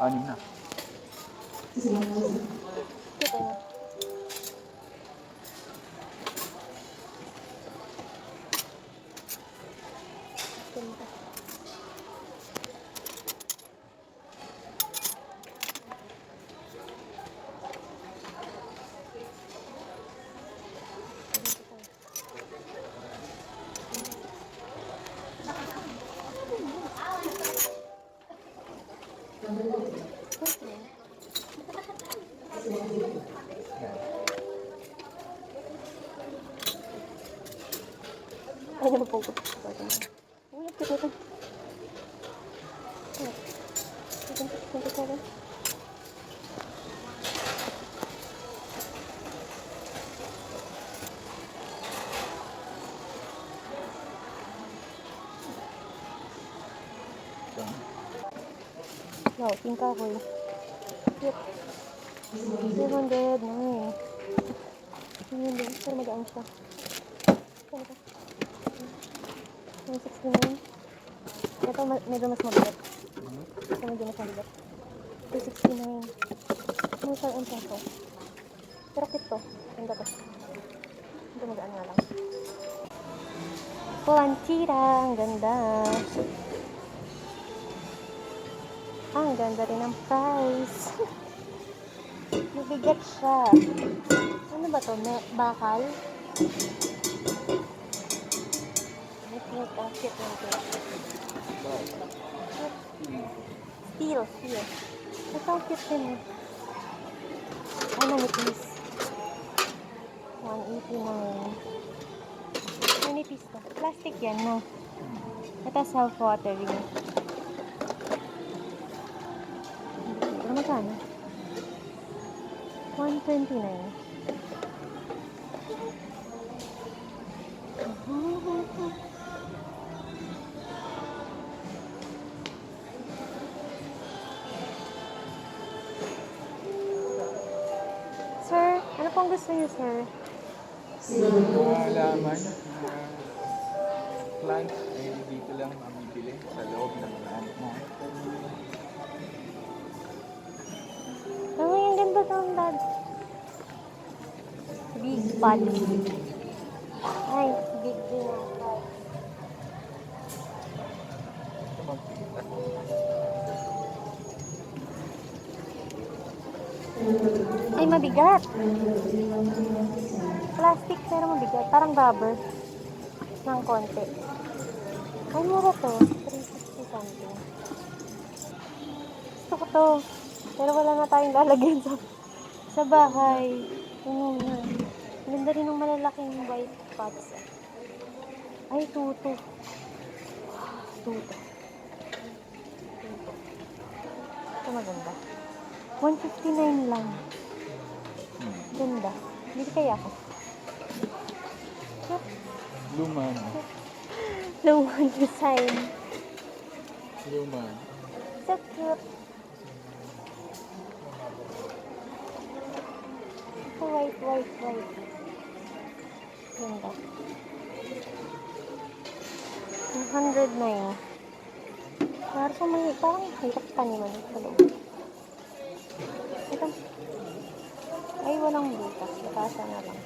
啊你们俩 Ay, nito. Ay, ito. Wow, pink ako eh. Cute. 200 na eh. 200, pero magaan siya. Ito, ito. 169. Ito medyo mas mabigat. Ito medyo mas mabigat. 269. Ano siya ang peso? Pero cute to. Ganda to. Ito magaan nga lang. Plantira. Ang ganda. Ang ganda rin ang price. Mabigat siya. Ano ba to? Me- bakal? Cute. Ang cute. Steel. Steel. Ito ang cute din eh. Ay, manipis. 189. Manipis to. Plastic yan, no? Ito self-watering. Pero magkano? 129. Sir, ano niyo, sir? Mga halaman, mga plants, ay dito lang mamibili sa loob ng land mo. Ay, ang ganda ang dad. Big pot. Mabigat. Plastic pero mabigat. Parang rubber. Ng konti. Ay, mura to. 360 something. Gusto ko to. Pero wala na tayong lalagyan sa, sa bahay. Ano na. Ganda rin ng malalaking white pots. Ay, tuto. Tuto. Tuto. Ito maganda. 159 lang. Ganda. Hindi kaya ako. Luman. Luwan design. Luman. So cute. So white, white, white. Ganda. 109. Parang may, parang hirap taniman sa loob. Ito. Ay, walang butas. Butasa na lang.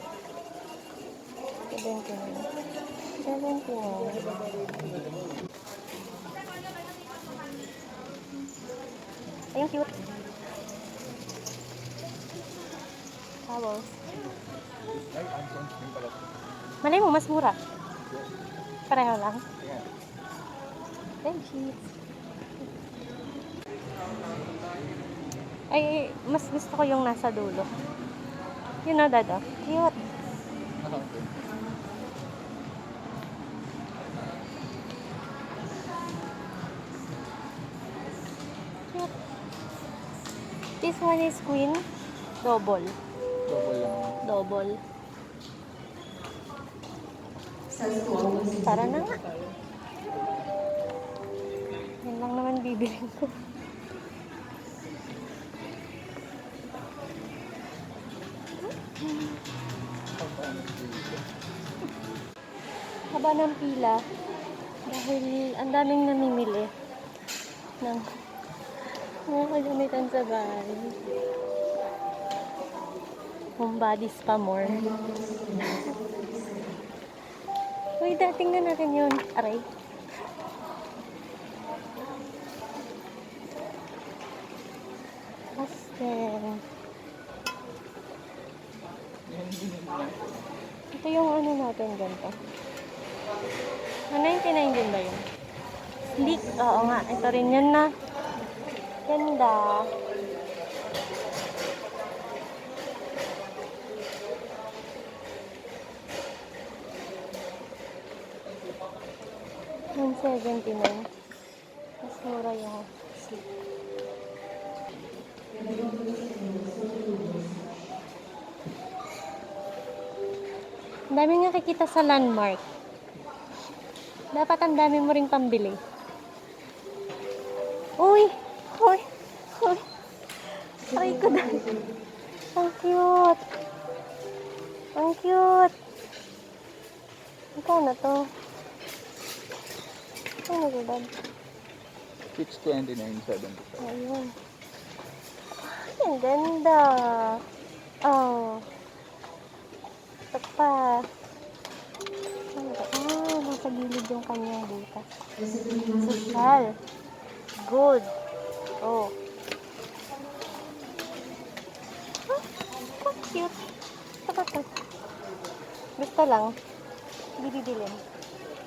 79. 79. Ayun, cute. Towels. Malay mo, mas mura. Pareho lang. Bed sheets. Ay, mas gusto ko yung nasa dulo. Yun na, dada. Cute. Ah, okay. Cute. This one is queen. Double. Double lang. Double. Tara na nga. Yan lang naman bibilin ko. Haba ng pila. Dahil ang daming namimili ng Mga kagamitan sa bahay. Home pa more. Uy, dating na natin yun. Aray. Pastel. Yan din lang. Ito yung ano natin ganito. Ah, 99 din ba yun? Sleek. Oo nga. Ito rin yun na. Ganda. Seventy nine. Mas mura yung sleek. Ang dami nga kikita sa landmark. Dapat ang dami mo ring pambili. Uy! Uy! Uy! Aray ko na. Ang cute! Ang cute! Ikaw na to. Ano to, Dad? 629.75. Ayun. Ay, ang ganda. Oh. Ito pa. Ah, nasa gilid yung kanyang butas. Social. Good. Oh. Ah, ang cute. To. Gusto lang. Bibibilin.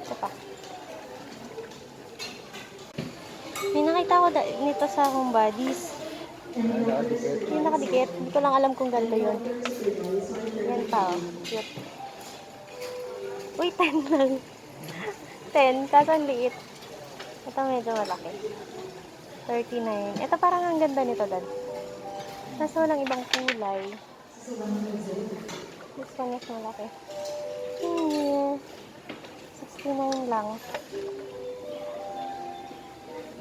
Ito pa. May nakita ko nito sa home bodies. Yung nakadikit, hindi ko lang alam kung ganito yun. Yan pa, oh. Cute. Uy, 10 lang. 10, kaso ang liit. Ito medyo malaki. 39. Ito parang ang ganda nito, Dad. Kaso walang ibang kulay. One is malaki. Hmm. 69 lang.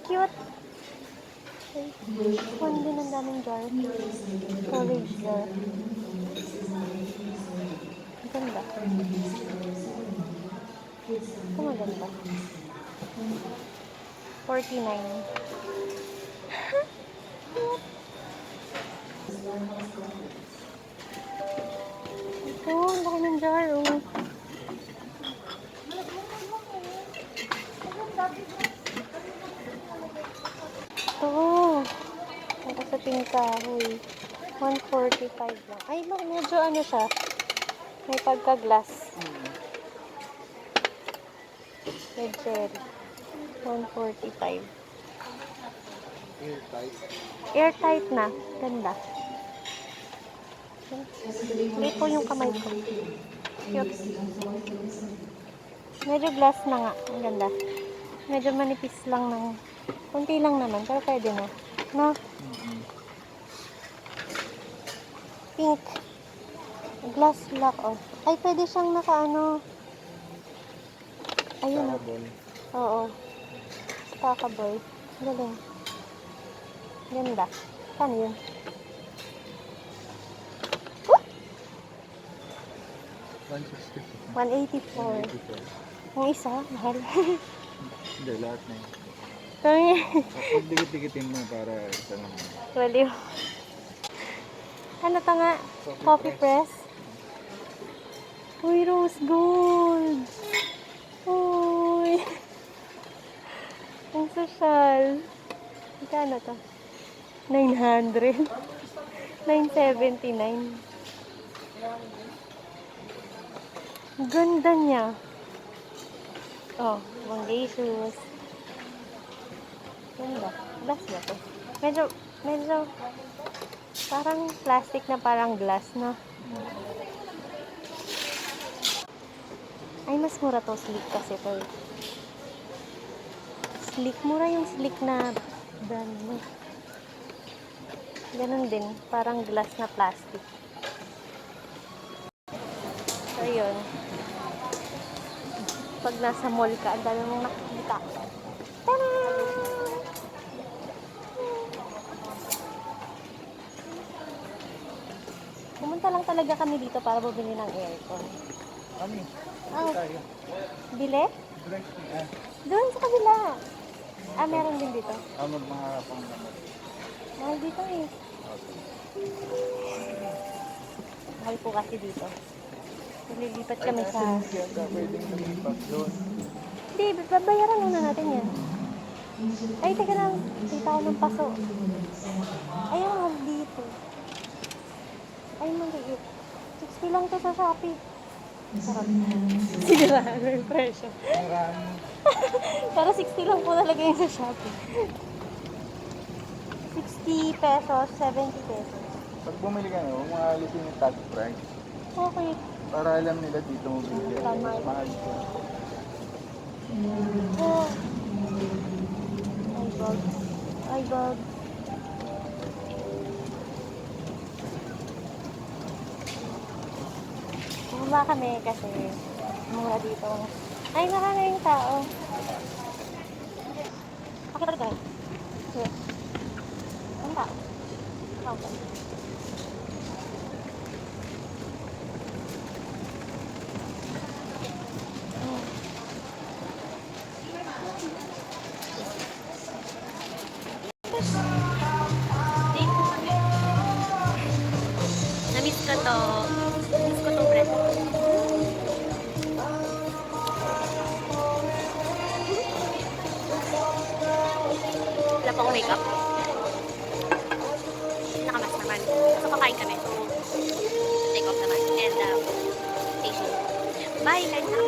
Cute. One din ang daming jar. Storage jar. Ang Ganda. Ito maganda. 49. Ito, ang laki ng jar. Oh. Ito. Ito sa tingkahoy. 145 lang. Ay, look, medyo ano siya. May pagka-glass. Red cherry. 145. Airtight. Airtight na. Ganda. Late po yung kamay ko. Cute. Medyo glass na nga. Ang ganda. Medyo manipis lang ng... Kunti lang naman, pero pwede na. No? Mm-mm. Pink. Glass lock off. Ay, pwede siyang naka-ano. Ayun. oh. Stackable. Oo. Stackable. Galing. Ganda. Saan yun? Woo! 164. 184. Yung isa, mahal. Hindi, lahat na yun. Kami, Pag dikit-dikitin mo para isa lang. waliw. Ano to nga? Coffee press. Uy, rose gold. Uy. Ang social. Magkano to? 900. 979. Ganda niya. Oh, banggacious. Ganda. Glass ba to? Medyo, medyo, parang plastic na parang glass, no? Ay, mas mura to sleek kasi to. eh. Sleek, mura yung sleek na brand mo. Ganun din, parang glass na plastic. So, yun. Pag nasa mall ka, ang dami mong nakikita. Tada! Pumunta lang talaga kami dito para bumili ng aircon. Kami. Ah. Ito tayo. Bili? Ah, Doon sa kabila. Ah, meron din dito. ah, mag mga panglamot. Mahal dito eh. Mahal po kasi dito. Nililipat kami sa... Hindi, babayaran muna natin yan. Ay, teka lang. Kita ko ng paso. Ay, ang mahal dito. Ay, maliit. 60 lang to sa Shopee. Sarap. Sinirahan mo yung presyo. Pero 60 lang po talaga yung sa Shopee. 60 pesos, 70 pesos. Pag bumili ka na, huwag mga alisin yung tag price. Okay. Para alam nila dito mo. Tama. Mas mahal ko. Oh. Ay, bag. Ay, bag. Bumaba kami kasi mura dito. Ay, yung tao. Pakita ka tayo. Sige. Ang tao. Tao makeup. Nakamask naman. So, kakain kami. Take off naman. And, um, station. Bye, na.